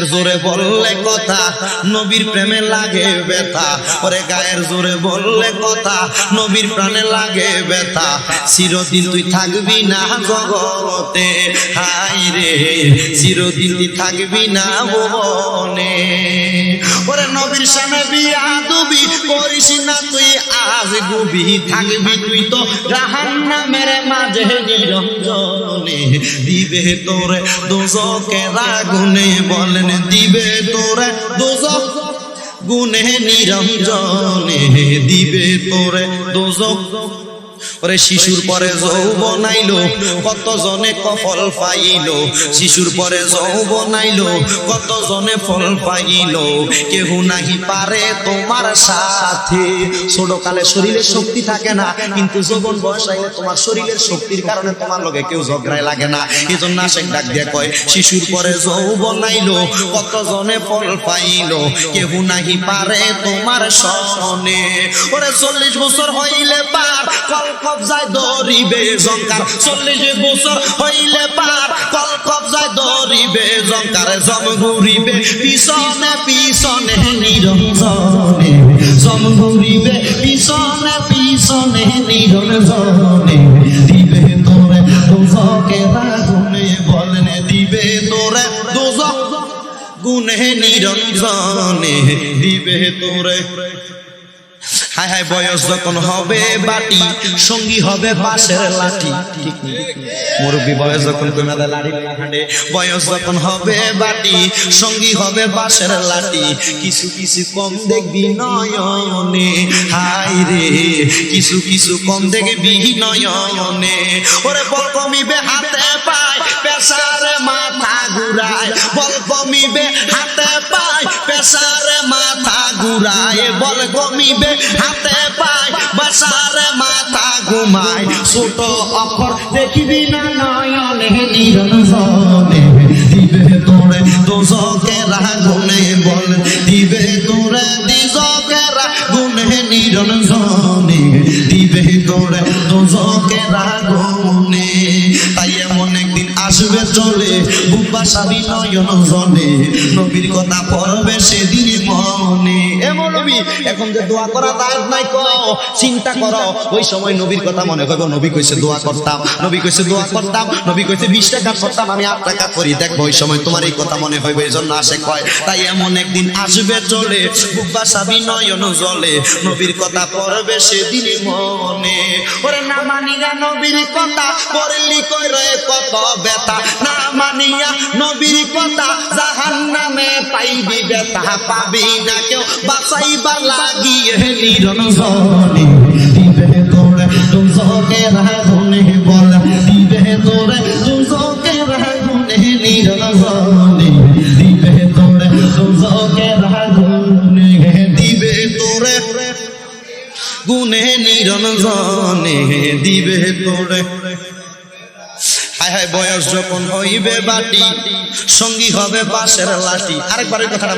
গায়ের জোরে বললে কথা, নবীর প্রেমে লাগে ব্যথা। ওরে গায়ের জোরে বললে কথা, নবীর প্রাণে লাগে ব্যথা। চিরদিন তুই থাকবি না জগতে হাই রে, চিরদিন তুই থাকবি না ওরে নবীর সামনে বিয়া দুবি করিস না তুই, আজ গুবি থাকবি তুই তো জাহান্নামের মাঝে নিরঞ্জনে। দিবে তোরে দোজকে রাগুনে, বলেন দিবে তোরে দোজক গুনে নিরঞ্জনে। দিবে তোরে দোজক ওরে শিশুর পরে যৌবন আইলো কত জনে ফল পাইলো শিশুর পরে যৌবন আইলো কত জনে ফল পাইলো কেহ নাহি পারে তোমার সাথে। ছোট কালে শরীরে শক্তি থাকে না কিন্তু যৌবন বয়স আইলে তোমার শরীরের শক্তির কারণে তোমার লগে কেউ ঝগড়ায় লাগে না। এই জন্য আশেক ডাক দিয়ে কয় শিশুর পরে যৌবন আইলো কত জনে ফল পাইলো কেহ নাহি পারে তোমার সনে ওরে চল্লিশ বছর হইলে পার কল কবজায় ধরিবে জঙ্কার চল্লিশ বছর হইলে পার, কল কবজায় ধরিবে জঙ্কার জম ঘুরিবে, পিছনে পিছনে নিরঞ্জনে। জম ঘুরিবে, পিছনে পিছনে নিরঞ্জনে। দিবে তোরে দুজকে রাগুনে, বলেন, দিবে তোরে দুজক গুনে নিরঞ্জনে। দিবে তোরে হায় হায় বয়স যখন হবে বাটি, সঙ্গী হবে পাশের লাঠি। মুরব্বী, বয়স যখন লাঠি হাঁটে। বয়স যখন হবে বাটি, সঙ্গী হবে বাসের লাঠি। কিছু কিছু কম দেখবি নয়নে। হাই রে, কিছু কিছু কম দেখবি নয়নে। ওরে বল কমিবে হাতে পায়, পেশারে মাথা ঘুরায়। বল কমিবে হাতে পায়, পেশারে মাথা ঘুরায় বল কমিবে হাতে পায়, বাসারে মাথা ঘুমায়। ছোট অক্ষর দেখিবি না নয়নে, নিরঞ্জনে। দিবে তোরে দোজকে রাগুনে বল, দিবে তোরে দিজকে রাগুনে নিরঞ্জনে। দিবে তোরে দোজকে রাগুনে তাই এমন একদিন আসবে চলে বুবা সাবি নয়ন জনে নবীর কথা পড়বে সেদিন এখন যে দোয়া করা দায়িত্ব নাই কো, চিন্তা করো। ওই সময় নবীর কথা মনে করব, নবী কইছে, দোয়া করতাম। নবী কইছে, দোয়া করতাম। নবী কইছে, বিশ টাকা করতাম, আমি আট টাকা করি। দেখব, ওই সময় তোমার এই কথা মনে হইবে, এই জন্য আসে কয়, তাই এমন একদিন আসবে চলে বুবা সাবি নয়ন জলে নবীর কথা পড়বে সেদিন মনে। ওরে না মানিয়া নবীর কথা পড়লি কই রে, কত ব্যথা। না মানিয়া নবীর কথা পাইবি ব্যথা পাবি না কেউ বাঁচাইবার লাগিয়ে নিরঞ্জনে। দিবে তোরে নিরঞ্জনে। দিবে তোরে হায় হায় বয়স যখন হইবে বাটি, সঙ্গী হবে পাশের লাঠি। আরেকবার ওই কথাটা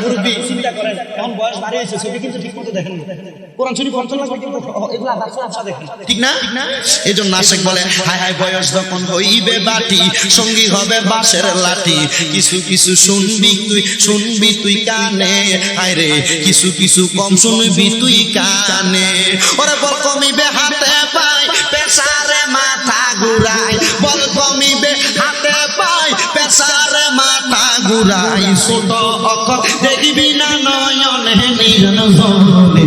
চিন্তা করেন বয়স কিন্তু ঠিক মতো দেখেন কিছু কিছু শুনবি তুই তুই কানে। কিছু কিছু কম শুনবি তুই কানে। ওরে কমিবে হাতে? ঘুরাই ছোট অক্ষর দেখবি না নয়নে নিরঞ্জনে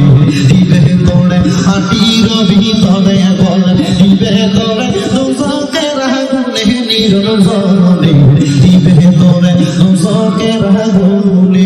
দিবে তোরে হাটির ভিতরে বল দিবে তোরে দুজকে রাগুনে নিরঞ্জনে দিবে তোরে দুজকে রাগুনে